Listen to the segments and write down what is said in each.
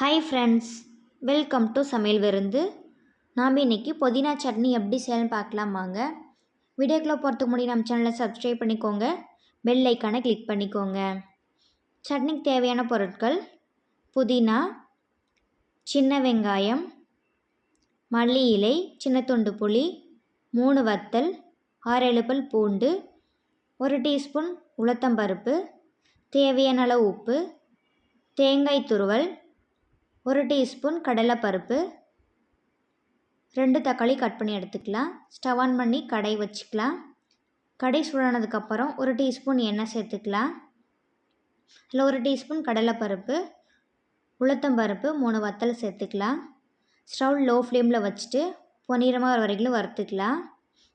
Hi friends welcome to சமையல் விருந்து. நாம் இன்றைக்கி புதினா சட்னி எப்படி செய்யணும்னு பார்க்கலாம் வாங்க. வீடியோக்குள்ளே போகிறதுக்கு முன்னாடி நம்ம சேனலை சப்ஸ்கிரைப் பண்ணிக்கோங்க. பெல் ஐக்கானை கிளிக் பண்ணிக்கோங்க. சட்னிக்கு தேவையான பொருட்கள் புதினா சின்ன வெங்காயம் மல்லி இலை சின்ன துண்டு புளி மூணு வத்தல் ஆறு எழுப்பல் பூண்டு ஒரு டீஸ்பூன் உளுத்தம்பருப்பு தேவையான அளவு உப்பு தேங்காய் துருவல் ஒரு டீஸ்பூன் கடலைப்பருப்பு. ரெண்டு தக்காளி கட் பண்ணி எடுத்துக்கலாம். ஸ்டவ் ஆன் பண்ணி கடை வச்சுக்கலாம். கடை சூடானதுக்கப்புறம் ஒரு டீஸ்பூன் எண்ணெய் சேர்த்துக்கலாம். அதில் ஒரு டீஸ்பூன் கடலைப்பருப்பு உளுத்தம்பருப்பு மூணு வத்தல் சேர்த்துக்கலாம். ஸ்டவ் லோ ஃப்ளேமில் வச்சுட்டு பொன்னிறமாக வர வரைக்கும் வறுத்துக்கலாம்.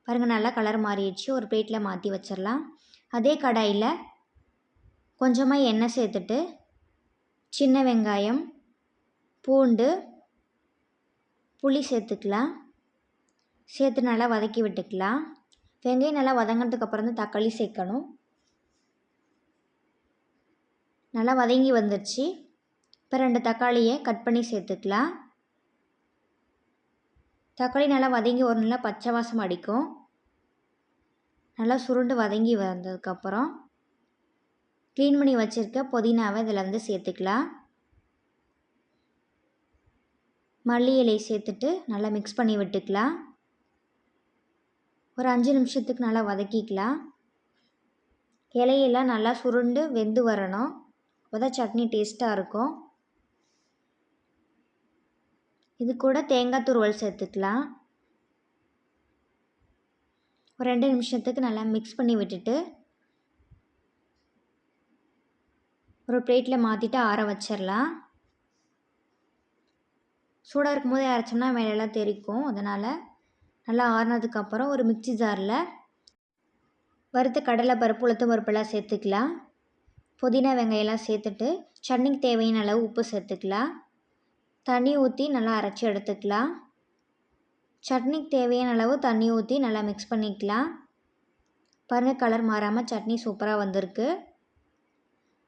பாருங்கள் நல்லா கலர் மாறிடுச்சு. ஒரு பிளேட்டில் மாற்றி வச்சிடலாம். அதே கடாயில் கொஞ்சமாக எண்ணெய் சேர்த்துட்டு சின்ன வெங்காயம் பூண்டு புளி சேர்த்துக்கலாம். சேர்த்து நல்லா வதக்கி விட்டுக்கலாம். வெங்காயம் நல்லா வதங்கினதுக்கு அப்புறம் தான் தக்காளி சேர்க்கணும். நல்லா வதங்கி வந்துடுச்சு இப்போ ரெண்டு தக்காளியை கட் பண்ணி சேர்த்துக்கலாம். தக்காளி நல்லா வதங்கி ஒரு நல்லா பச்சை வாசம் அடிக்கும். நல்லா சுருண்டு வதங்கி வந்ததுக்கப்புறம் க்ளீன் பண்ணி வச்சுருக்க புதினாவை இதில் வந்து சேர்த்துக்கலாம். மல்லி இலை சேர்த்துட்டு நல்லா மிக்ஸ் பண்ணி விட்டுக்கலாம். ஒரு அஞ்சு நிமிஷத்துக்கு நல்லா வதக்கிக்கலாம். இலையெல்லாம் நல்லா சுருண்டு வெந்து வரணும். அப்போ சட்னி டேஸ்ட்டாக இருக்கும். இது கூட தேங்காய் துருவல் சேர்த்துக்கலாம். ஒரு ரெண்டு நிமிஷத்துக்கு நல்லா மிக்ஸ் பண்ணி விட்டுட்டு ஒரு பிளேட்டில் மாற்றிட்டு ஆற வச்சிடலாம் சூடாக இருக்கும் போதே அரைச்சோம்னா மேலெல்லாம் தெரிக்கும். அதனால் நல்லா ஆறினதுக்கப்புறம் ஒரு மிக்சி ஜாரில் வறுத்த கடலை பருப்பு உளுத்தம் பருப்பெல்லாம் சேர்த்துக்கலாம். புதினா வெங்காயம்லாம் சேர்த்துட்டு சட்னிக்கு தேவையான அளவு உப்பு சேர்த்துக்கலாம். தண்ணி ஊற்றி நல்லா அரைச்சி எடுத்துக்கலாம். சட்னிக்கு தேவையான அளவு தண்ணி ஊற்றி நல்லா மிக்ஸ் பண்ணிக்கலாம். பாருங்கள் கலர் மாறாமல் சட்னி சூப்பராக வந்திருக்கு.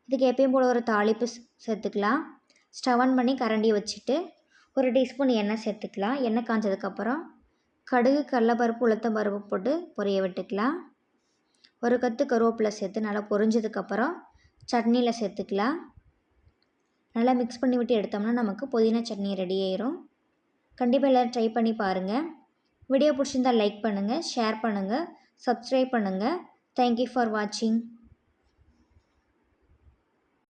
இதுக்கு எப்பயும் போல் ஒரு தாளிப்பு சேர்த்துக்கலாம். ஸ்டவ் ஆன் பண்ணி கரண்டி வச்சுட்டு ஒரு டீஸ்பூன் எண்ணெய் சேர்த்துக்கலாம். எண்ணெய் காஞ்சதுக்கப்புறம் கடுகு கடலப்பருப்பு உளுத்தம் பருப்பு போட்டு பொரிய விட்டுக்கலாம். ஒரு கத்து கருவேப்பிலை சேர்த்து நல்லா பொரிஞ்சதுக்கப்புறம் சட்னியில் சேர்த்துக்கலாம். நல்லா மிக்ஸ் பண்ணி விட்டு எடுத்தோம்னா நமக்கு புதினா சட்னி ரெடி ஆயிரும். கண்டிப்பாக எல்லோரும் ட்ரை பண்ணி பாருங்கள் வீடியோ பிடிச்சிருந்தால் லைக் பண்ணுங்கள் ஷேர் பண்ணுங்கள் சப்ஸ்கிரைப் பண்ணுங்கள் தேங்க்யூ ஃபார் வாட்சிங்